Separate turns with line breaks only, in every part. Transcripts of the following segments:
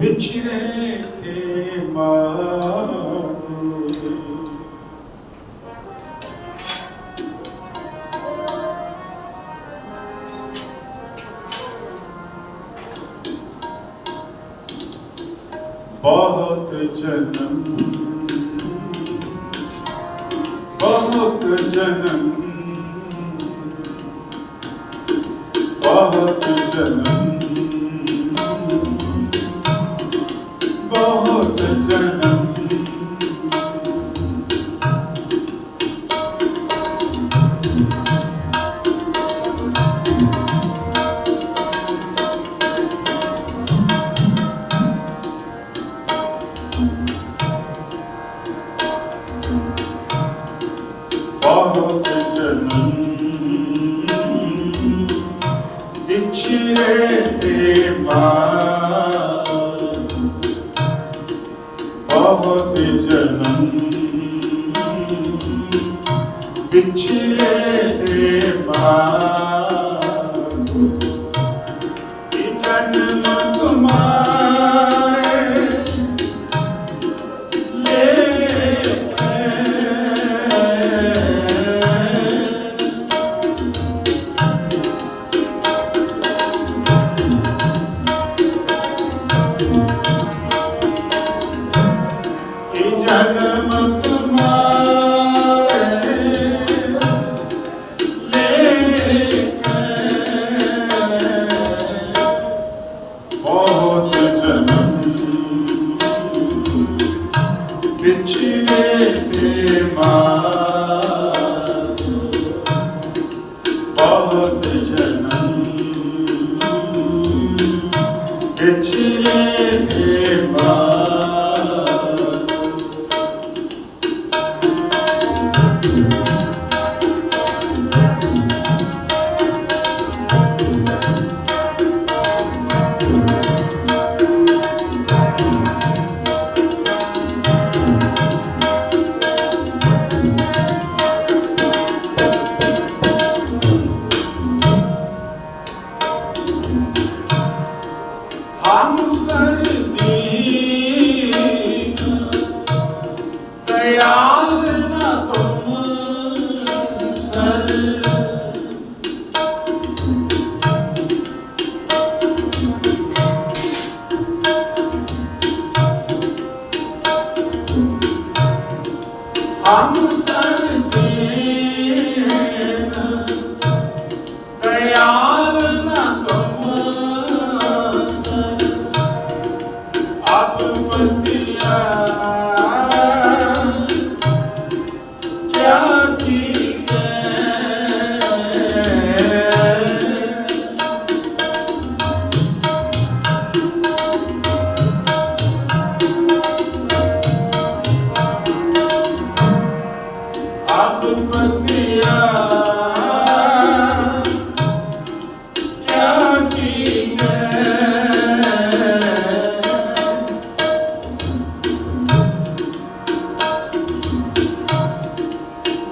ਵਿਛੜੇ ਤੇ ਮਾਗੇ ਬਹੁਤ ਜਨਮ ਬਹੁਤ ਤੇ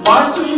완전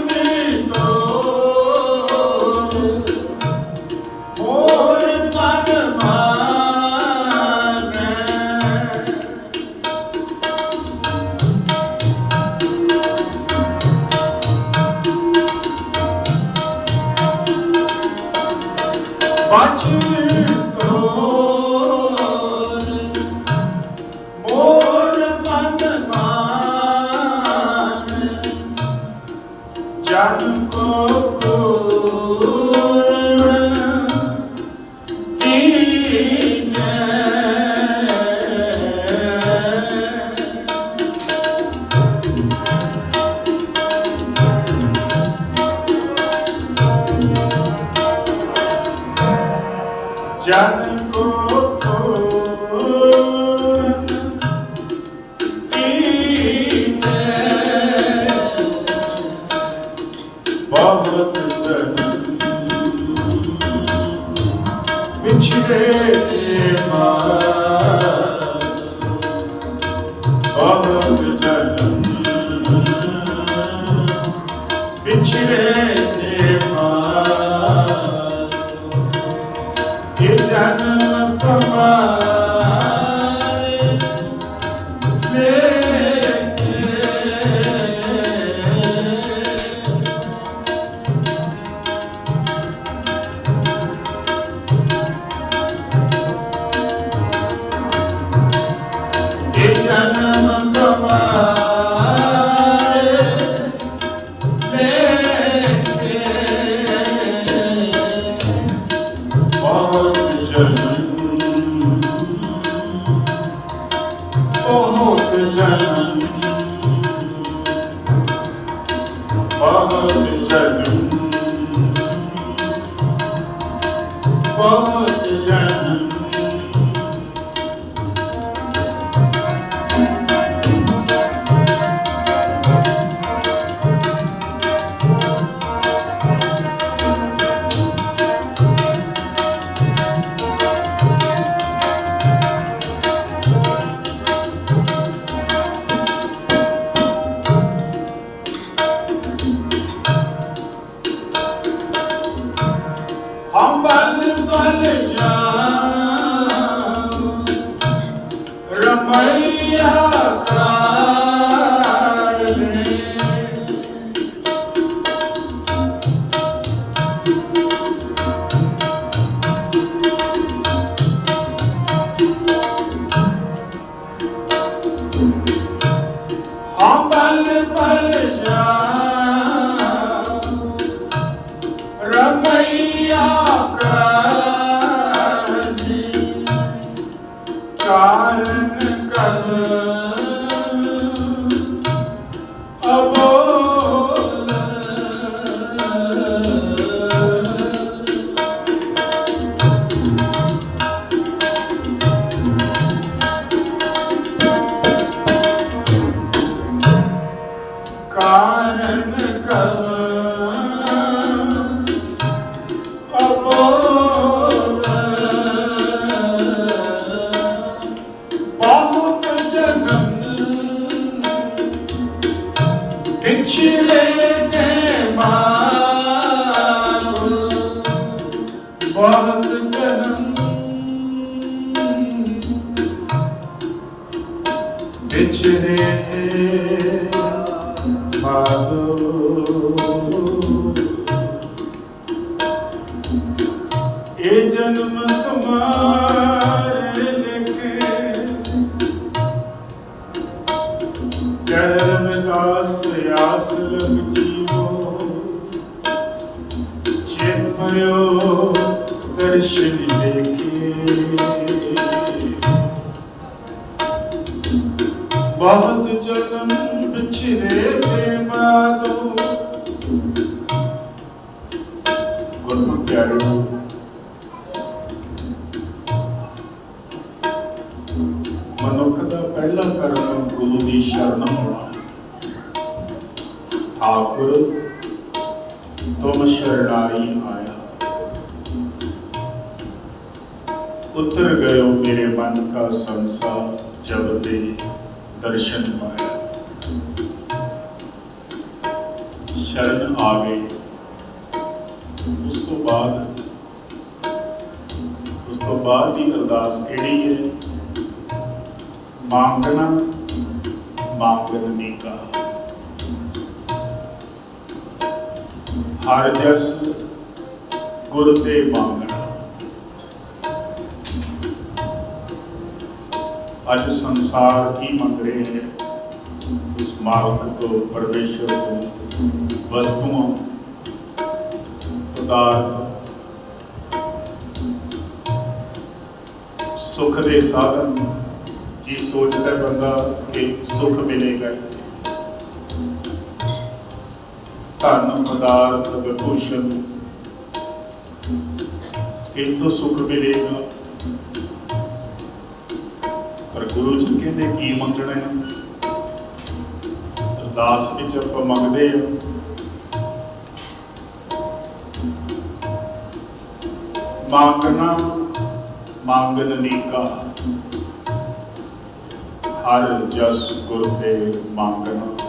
ਠਾਕੁਰ ਤੁਮ ਸ਼ਰਣਾਈ ਆਇਆ ਉਤਰ ਗਇਓ ਮੇਰੇ ਮਨ ਕਾ ਸੰਸਾਰ ਜਬ ਦੇ ਦਰਸ਼ਨ ਪਾਇਆ ਸ਼ਰਨ ਆ ਗਏ ਉਸ ਤੋਂ ਬਾਅਦ ਉਸ ਤੋਂ ਬਾਅਦ ਦੀ ਅਰਦਾਸ ਕਿਹੜੀ ਹੈ ਮੰਗਣਾ ਮੰਗਣ ਨਹੀਂ ਕਾ ਹਰ ਜਸ ਗੁਰ ਤੇ ਮੰਗਣਾ ਅੱਜ ਸੰਸਾਰ ਕੀ ਮੰਗ ਰਹੇ ਹੈ ਉਸ ਮਾਲਕ ਤੋਂ, ਪਰਮੇਸ਼ਰ ਤੋਂ, ਵਸਤੂਆਂ ਪਦਾਰਥ ਸੁਖ ਦੇ ਸਾਧਨ, ਜੀ ਸੋਚਦਾ ਬੰਦਾ ਕਿ ਸੁਖ ਮਿਲੇਗਾ। ਧਨ ਪਦਾਰਥ ਵਿਭੂਸ਼ਣ ਕਿੰਤੂ ਸੁਖ ਮਿਲੇਗਾ। ਪਰ ਗੁਰੂ ਜੀ ਕਹਿੰਦੇ, ਕੀ ਮੰਗਣਾ ਹੈ? ਅਰਦਾਸ ਵਿੱਚ ਆਪਾਂ ਮੰਗਦੇ ਹਾਂ। ਮੰਗਣਾ ਮੰਗਨ ਨੀਕਾ। ਹਰ ਜਸ ਗੁਰ ਤੇ ਮੰਗਣਾ।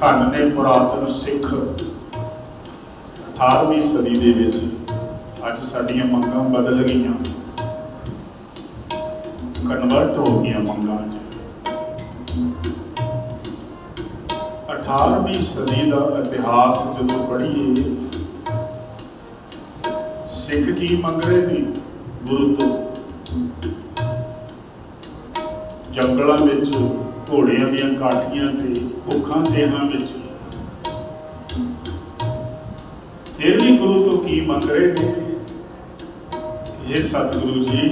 ਧੰਨ ਨੇ ਪੁਰਾਤਨ ਸਿੱਖ 18ਵੀਂ ਸਦੀ ਦੇ ਵਿੱਚ ਅੱਜ ਸਾਡੀਆਂ ਮੰਗਾਂ ਬਦਲ ਗਈਆਂ। ਕਨਵਰਟ ਹੋ ਗਈਆਂ ਮੰਗਾਂ 18ਵੀਂ ਸਦੀ ਦਾ ਇਤਿਹਾਸ ਜਦੋਂ ਪੜ੍ਹੀਏ, ਸਿੱਖ ਕੀ ਮੰਗ ਰਹੇ ਨੇ ਗੁਰੂ ਤੋਂ? ਜੰਗਲਾਂ ਵਿੱਚ ਘੋੜਿਆਂ ਦੀਆਂ ਕਾਠੀਆਂ ਤੇ ਭੁੱਖਾਂ ਤੇਹਾਂ ਵਿੱਚ। ਫਿਰ ਵੀ ਗੁਰੂ ਤੋਂ ਕੀ ਮੰਗ ਰਹੇ ਨੇ? ਇਹ ਸਤਿਗੁਰੂ ਜੀ,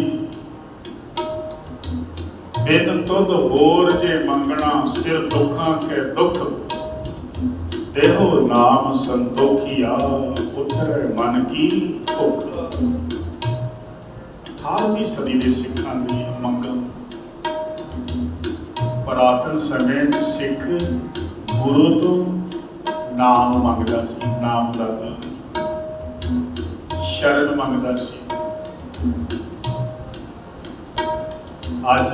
ਬਿਨ ਤੁਧ ਹੋਰ ਜੇ ਮੰਗਣਾ ਸਿਰ ਦੁੱਖਾਂ ਕੇ ਦੁੱਖ, ਦੇਹੋ ਨਾਮ ਸੰਤੋਖੀਆ ਉਤਰੇ ਮਨ ਕੀ ਭੁੱਖ। 18ਵੀਂ ਸਦੀ ਦੇ ਸਿੱਖਾਂ ਦੀ ਮੰਗ ਪੁਰਾਤਨ ਸਮੇਂ 'ਚ ਸਿੱਖ ਗੁਰੂ ਤੋਂ ਨਾਮ ਮੰਗਦਾ ਸੀ, ਨਾਮ ਦਾ ਸ਼ਰਨ ਮੰਗਦਾ ਸੀ। ਅੱਜ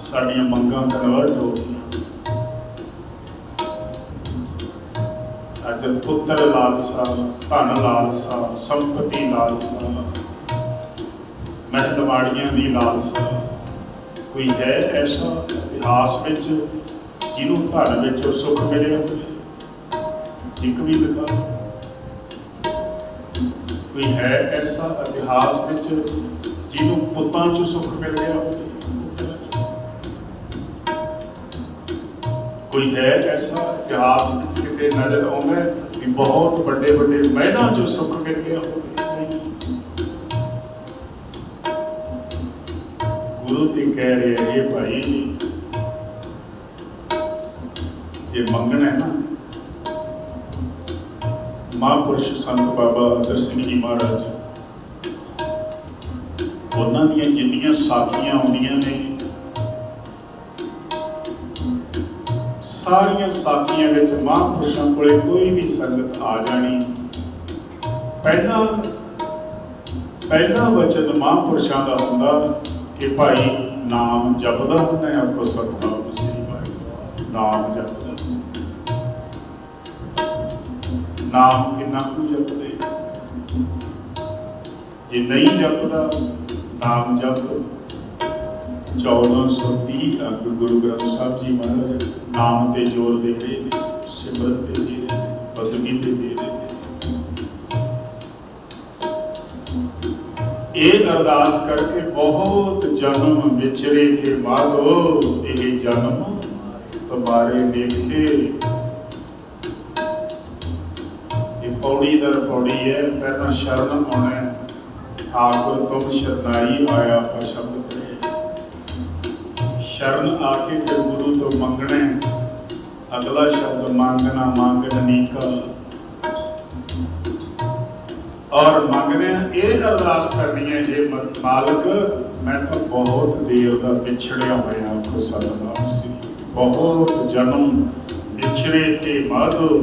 ਸਾਡੀਆਂ ਮੰਗਾਂ ਕਨਵਰਟ ਹੋ ਗਈਆਂ। ਅੱਜ ਪੁੱਤਰ ਲਾਲਸਾ, ਧਨ ਲਾਲਸਾ, ਸੰਪਤੀ ਲਾਲਸਾ ਮਹਿਲਵਾੜੀਆਂ ਦੀ ਲਾਲਸਾ। ਕੋਈ ਹੈ ਐਸਾ ਇਤਿਹਾਸ ਵਿੱਚ ਜਿਹਨੂੰ ਧਨ ਵਿੱਚ ਸੁੱਖ ਮਿਲਿਆ? ਹੋਵੇ ਇੱਕ ਵੀ ਦਿਖਾ ਕੋਈ ਹੈ ਐਸਾ ਇਤਿਹਾਸ ਵਿੱਚ ਜਿਹਨੂੰ ਪੁੱਤਾਂ ਚੋਂ ਸੁੱਖ ਮਿਲਿਆ? ਹੋਵੇ ਕੋਈ ਹੈ ਐਸਾ ਇਤਿਹਾਸ ਵਿੱਚ ਕਿਤੇ ਨਜ਼ਰ ਆਉਂਦਾ ਕਿ ਬਹੁਤ ਵੱਡੇ ਵੱਡੇ ਮਹਿਲਾਂ ਚੋਂ ਸੁੱਖ ਮਿਲ ਗਿਆ ਹੋਵੇ ਗੁਰੂ ਤੇ ਕਹਿ ਰਹੇ ਇਹ ਭਾਈ, ਜੇ ਮੰਗਣਾ ਹੈ ਨਾ, ਮਹਾਂਪੁਰਸ਼ ਸੰਤ ਬਾਬਾ ਅਦਰ ਸਿੰਘ ਜੀ ਮਹਾਰਾਜ, ਉਹਨਾਂ ਦੀਆਂ ਜਿੰਨੀਆਂ ਸਾਖੀਆਂ ਆਉਂਦੀਆਂ ਨੇ, ਸਾਰੀਆਂ ਸਾਖੀਆਂ ਵਿੱਚ ਮਹਾਂਪੁਰਸ਼ਾਂ ਕੋਲੇ ਕੋਈ ਵੀ ਸੰਗਤ ਆ ਜਾਣੀ, ਪਹਿਲਾ ਪਹਿਲਾ ਵਚਨ ਮਹਾਂਪੁਰਸ਼ਾਂ ਦਾ ਹੁੰਦਾ ਕਿ ਭਾਈ ਨਾਮ ਜਪਦਾ ਹੁੰਦਾ ਹੈ ਆਪਕੋ ਸਤਨਾਮ ਸ੍ਰੀ ਵਾਹਿਗੁਰੂ ਨਾਮ ਜਪਦਾ। ਨਾਮ ਕਿੰਨਾ ਕੁ ਜਪਦੇ? ਜੇ ਨਹੀਂ ਜਪਦਾ, ਨਾਮ ਜਪ। 1430 ਅੰਗ ਗੁਰੂ ਗ੍ਰੰਥ ਸਾਹਿਬ ਜੀ ਮਹਾਰਾਜ ਨਾਮ ਤੇ ਜ਼ੋਰ ਦੇ ਰਹੇ ਨੇ ਸਿਮਰਨ ਤੇ ਦੇ ਰਹੇ ਨੇ ਬੰਦਗੀ ਤੇ ਦੇ ਰਹੇ ਨੇ। ਇਹ ਅਰਦਾਸ ਕਰਕੇ ਬਹੁਤ ਜਨਮ ਵਿਚਰੇ ਕੇ ਮਾਲੋ, ਇਹ ਜਨਮ ਤੁਹਾਰੇ ਦੇਖੇ। ਇਹ ਪੌੜੀ ਦਰ ਪੌੜੀ ਹੈ, ਪਹਿਲਾਂ ਸ਼ਰਨ ਆਉਣਾ ਹੈ। ਤੁਮ ਸ਼ਰਨਾਈ ਆਇਆ ਪਰ ਸ਼ਬਦ ਕਰੇ। ਸ਼ਰਨ ਆ ਕੇ ਫਿਰ ਗੁਰੂ ਤੋਂ ਮੰਗਣਾ ਅਗਲਾ ਸ਼ਬਦ, ਮੰਗਣਾ, ਮੰਗਣ ਨੀਕਾ ਔਰ ਮੰਗਦੇ ਆ, ਇਹ ਅਰਦਾਸ ਕਰਨੀ ਹੈ, ਜੇ ਮਾਲਕ ਮੈਂ ਤਾਂ ਬਹੁਤ ਦੇਰ ਦਾ ਪਿਛੜਿਆ ਹੋਇਆ ਕੋ ਸਤਨਾਮ ਸੀ। ਬਹੁਤ ਜਨਮ ਪਿਛੜੇ ਤੇ ਮਾਧੋ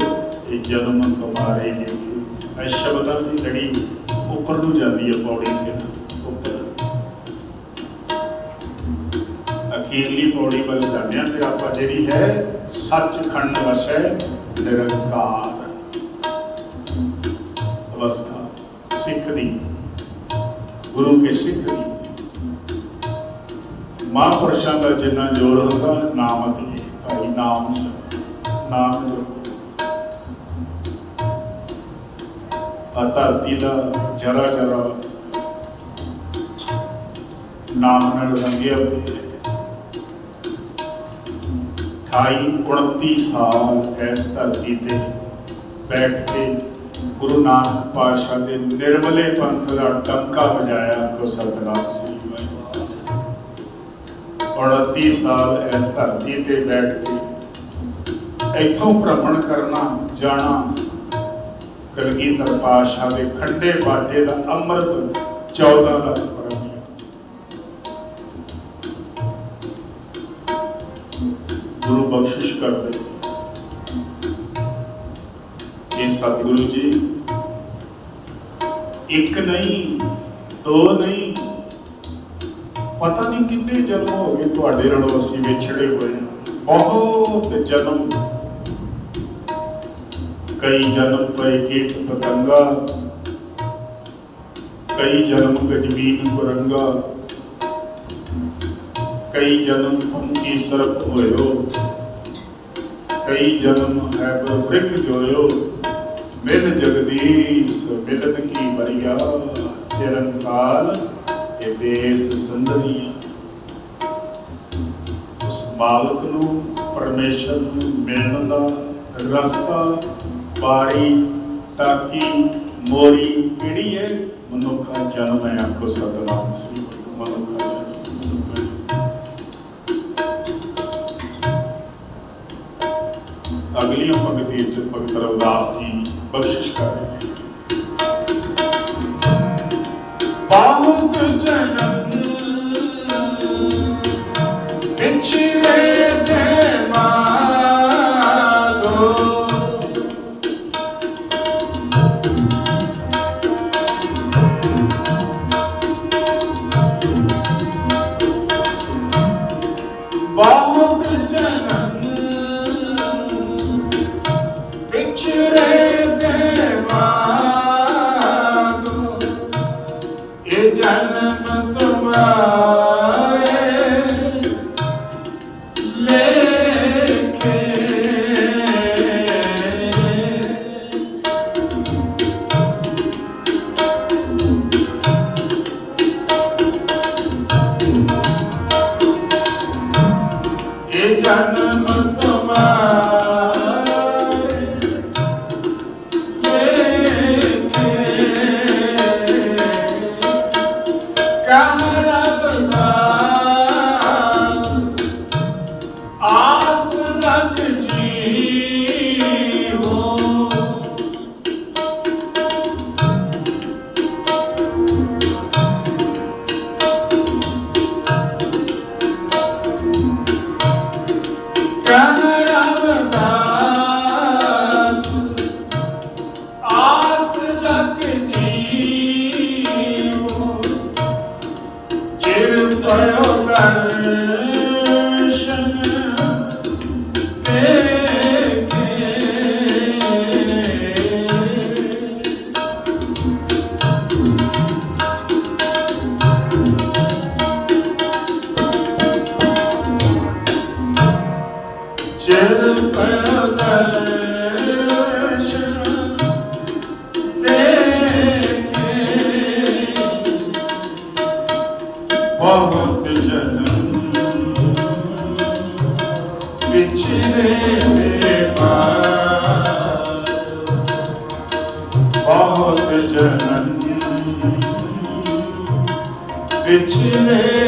ਇਹ ਜਨਮ ਤੁਹਾਰੇ ਦੇਖੇ ਇਹ ਸ਼ਬਦਾਂ ਦੀ ਲੜੀ ਉੱਪਰ ਨੂੰ ਜਾਂਦੀ ਹੈ, ਪੌੜੀ ਫਿਰ ਉੱਪਰ। ਅਖੀਰਲੀ ਪੌੜੀ ਵੱਲ ਜਾਂਦੇ ਹਾਂ ਫਿਰ ਆਪਾਂ ਜਿਹੜੀ ਹੈ ਸੱਚ ਖੰਡ ਵਸੈ ਨਿਰੰਕਾਰ। ਅਵਸਥਾ। ਸਿੱਖ ਦੀ, ਗੁਰੂ ਕੇ ਸਿੱਖ ਦੀ। ਮਹਾਂਪੁਰਸ਼ਾਂ ਦਾ ਜਿੰਨਾ ਜੋਰ ਹੁੰਦਾ, ਨਾਮ ਦੀ ਭਾਈ ਨਾਮ ਨਾਮ ਆ ਧਰਤੀ ਦਾ ਜਰਾ ਜਰਾ ਨਾਮ ਨਾਲ ਰੰਗਿਆ ਹੋਇਆ 28 29 ਸਾਲ ਇਸ ਧਰਤੀ ਤੇ ਬੈਠ ਕੇ ਗੁਰੂ ਨਾਨਕ ਪਾਤਸ਼ਾਹ ਦੇ ਨਿਰਮਲੇ ਪੰਥ ਦਾ ਡੰਕਾ ਵਜਾਇਆ ਕੋ ਸਤਨਾਮ ਸ੍ਰੀ ਵਾਹਿਗੁਰੂ 29 ਸਾਲ ਇਸ ਧਰਤੀ ਤੇ ਬੈਠ ਕੇ ਇੱਥੋਂ ਭ੍ਰਮਣ ਕਰਨਾ, ਜਾਣਾ, ਕਲਗੀਧਰ ਪਾਤਸ਼ਾਹ ਦੇ ਖੰਡੇ ਬਾਟੇ ਦਾ ਅੰਮ੍ਰਿਤ 14 ਲੱਖ ਪਰਮੀ ਗੁਰੂ ਬਖਸ਼ਿਸ਼ ਕਰਦੇ। ਸਤਿਗੁਰੂ ਜੀ। ਇੱਕ ਨਹੀਂ, ਦੋ ਨਹੀਂ। ਪਤਾ ਨਹੀਂ ਕਿੰਨੇ ਜਨਮ ਹੋ ਗਏ ਤੁਹਾਡੇ ਨਾਲੋਂ ਅਸੀਂ ਵਿਛੜੇ ਹੋਏ ਬਹੁਤ ਜਨਮ। ਕਈ ਜਨਮ ਪਏ ਕੀਟ ਪਤੰਗਾ। ਕਈ ਜਨਮ ਗਜਬੀਨ ਕੁਰੰਗਾ ਕਈ ਜਨਮ ਪੰਕੀ ਸਰਪ ਹੋਇਓ। ਕਈ ਜਨਮ ਹੈ ਬ੍ਰਿਕ ਜੋਇਓ। ਮਿਲ ਜਗਦੀਸ਼ ਮਿਲਨ ਕੀ ਮਰਿਆ ਚਿਰੰਕਾਲ ਇਹ ਦੇਸ ਸੰਦਰੀਆਂ ਉਸ ਮਾਲਕ ਨੂੰ ਪਰਮੇਸ਼ਰ ਨੂੰ ਮਿਲਣ ਦਾ ਰਸਤਾ, ਬਾਰੀ ਤਾਕੀ ਮੋਰੀ, ਕਿਹੜੀ ਹੈ? ਮਨੁੱਖਾ ਜਨਮ ਹੈ ਆਖੋ ਸਤਨਾਮ, ਸ੍ਰੀ ਮਨੁੱਖਾ ਜਨਮ ਪੰਕਤੀ ਵਿੱਚ ਭਗਤ ਰਵਿਦਾਸ ਜੀ ਬਖਸ਼ਿਸ਼ ਕਰ। ਬਹੁਤ ਜਨਮ ਬਹੁਤ ਜਨਮ